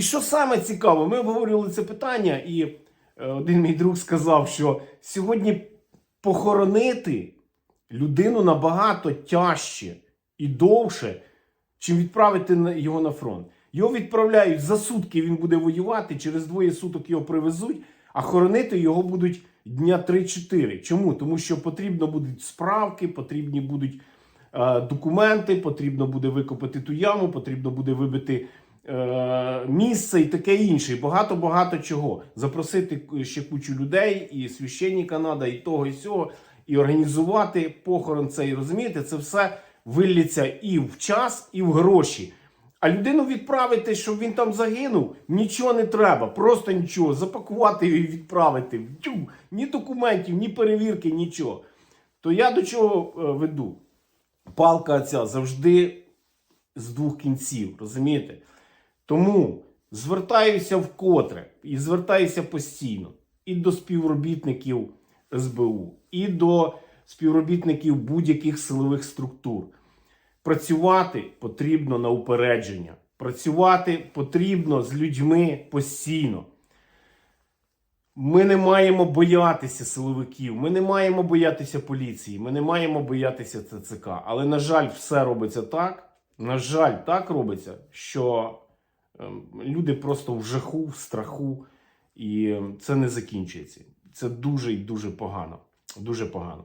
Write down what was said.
І що саме цікаво, ми обговорювали це питання, і е, один мій друг сказав, що сьогодні похоронити людину набагато тяжче і довше, чим відправити його на фронт. Його відправляють за сутки, він буде воювати, через двоє суток його привезуть, а хоронити його будуть дня 3-4. Чому? Тому що потрібно будуть справки, потрібні будуть е, документи, потрібно буде викопати ту яму, потрібно буде вибити місце і таке інше. І багато-багато чого. Запросити ще кучу людей, і священника надо, і того, і сього, і організувати похорон цей. Розумієте, це все виллється і в час, і в гроші. А людину відправити, щоб він там загинув, нічого не треба, просто нічого. Запакувати і відправити. Тю, ні документів, ні перевірки, нічого. То я до чого е, веду? Палка ця завжди з двох кінців, розумієте? Тому звертаюся вкотре і звертаюся постійно і до співробітників СБУ, і до співробітників будь-яких силових структур. Працювати потрібно на упередження. Працювати потрібно з людьми постійно. Ми не маємо боятися силовиків, ми не маємо боятися поліції, ми не маємо боятися ЦЦК. Але, на жаль, все робиться так. На жаль, так робиться, що люди просто в жаху, в страху, і ем, це не закінчується. Це дуже і дуже погано. Дуже погано.